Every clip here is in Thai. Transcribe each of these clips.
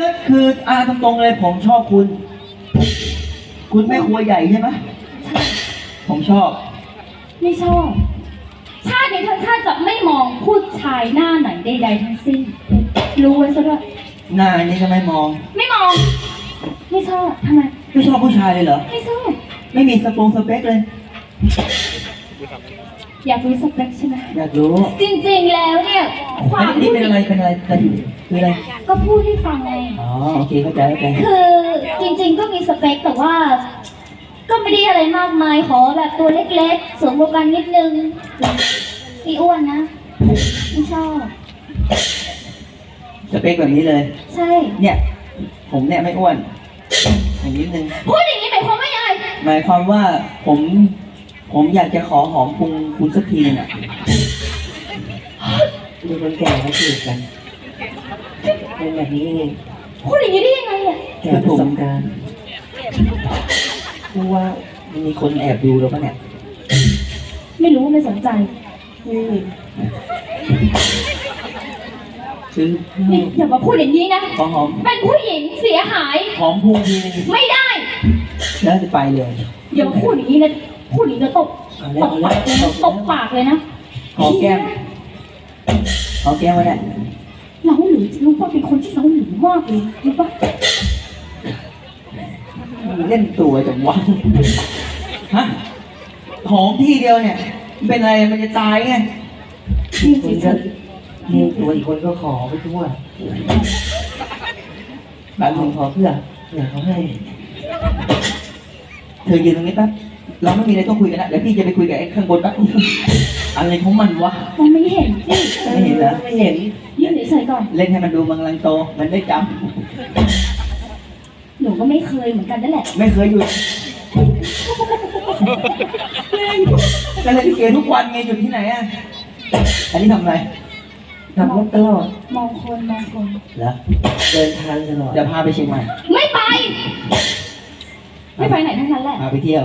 ก็คืออาตรงๆเลยผมชอบคุณ คุณแม่ครัวใหญ่ใช่ไหมผมชอบ ไม่ชอบ ชาตินี้ทั้งชาติจะไม่มองผู้ชายหน้าไหนใดๆทั้งสิ้น รู้ไว้ซะด้วยหน้านี่ก็ไม่มอง ไม่มอง ไม่ชอบทำไม ไม่ชอบผู้ชายเลยเหรอ ไม่ชอบ ไม่มีสปงสเปคเลย อยากรู้สเปคใช่ไหมอยากรู้จริงๆแล้วเนี่ยควาอันมนี้เป็นอะไรเป็นอะไรเป็นคืออะไร ก็พูดให้ฟังไง อ๋อ โอเค เข้าใจเข้าใจคือจริงๆก็มีสเปคแต่ว่า ก็ไม่ได้อะไรมากมายขอแบบตัวเล็กๆสวมโบกันนิดนึงอีอ้วนนะไม่ชอบสเปคแบบนี้เลย ใช่เนี่ย ผมเนี่ยไม่อ้วนอย่างนิดนึงพูดอย่างนี้หมายความว่ายังไงหมายความว่าผม ผมอยากจะขอหอมพุงคุณสักทีหนึงอะดูคนแก่เขาจีบกันเป็นแบบนี้เองพูดอย่างนี้ได้ยังไงอะแก่ประสบการณ์กูว่ามีคนแอบดูเราปะเนี่ย ไม่รู้ไม่สนใจอืมคือนี่อย่ามาพูดอย่างนี้นะ ขอหอม เป็นผู้หญิงเสียหาย หอมพุงทีนึงไม่ได้ แล้วจะไปเลย อย่ามาพูดอย่างนี้นะ พูดอย่างนี้นะตบเอาตแล้วบเอาปากเลยแล้นะวตบปากเลยนะหอมแก้มหอมแก้มไว้ได้เราหรือรู้ว่าเป็นคนที่เราหรือมากเลยรู้ปะเล่นตัวจังวะฮะหอมทีเดียวเนี่ย เป็นอะไรมันจะตายไงอีกคนก็เลี้ยงตัวอีกคนก็ขอไปทั่วบางคนขอเพื่อเผื่อเขาให้ เธอยืนตรงนี้แป๊บ เราไม่มีอะไรต้องคุยกันแล้วเดี๋ยวพี่จะไปคุยกับไอ้ข้างบนแป๊บอะไรของมันวะ มันไม่เห็นสิไม่เห็นเหรอไม่เห็น ยืนเฉยๆก่อน เล่นให้มันดูมันกำลังโต มันได้จหนูก็ไม่เคยเหมือนกันนั่นแหละำไม่เคยหยุดก็เล่นลิเกทุกวันไงหยุดที่ไหนอะ อันนี้ทำอะไรทำรถตลอดมองคนมองคน เหรอเดินทางตลอดเดี๋ยวพาไปเชียงใหม่ ไม่ไป ไม่ไปไหนทั้งนั้นแหละ พาไปเที่ยว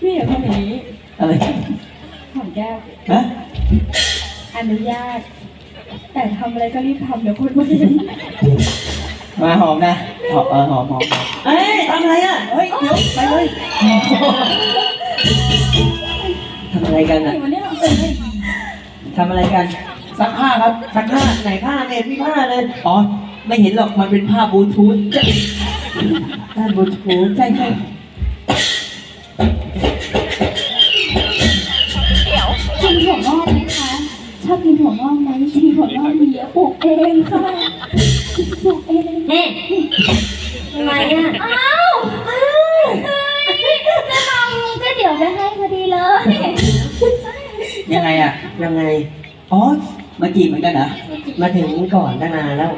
พี่อย่าทำอย่างนี้อะไรหอมแก้วฮะอนุญาต แต่ทำอะไรก็รีบทำเดี๋ยวคนไม่เห็นมาหอมนะหอมเออหอมหอมเอ้ยทำอะไรอะเฮ้ยเดี๋ยวไปเลยทำอะไรกันอะ วันนี้เราเป็นไงทำอะไรกัน ซักผ้าครับซักผ้าไหนผ้าเน็ตพี่ผ้าเลย อ๋อ ไม่เห็นหรอกมันเป็นผ้าบลูทูธผ้าบลูทูธใช่ใช่กินถั่วงอกไหมคะ ชอบกินถั่วงอกไหมกินถั่วงอกเมียปลูกเองค่ะปลูกเองเน่ทำไมอะ อ้าวอ้าวจะทำก็เดี๋ยวจะให้พอดีเลย ยังไงอะ ยังไง อ๋อ มาจีบเหมือนกันเหรอ มาถึงก่อนตั้งนานแล้ว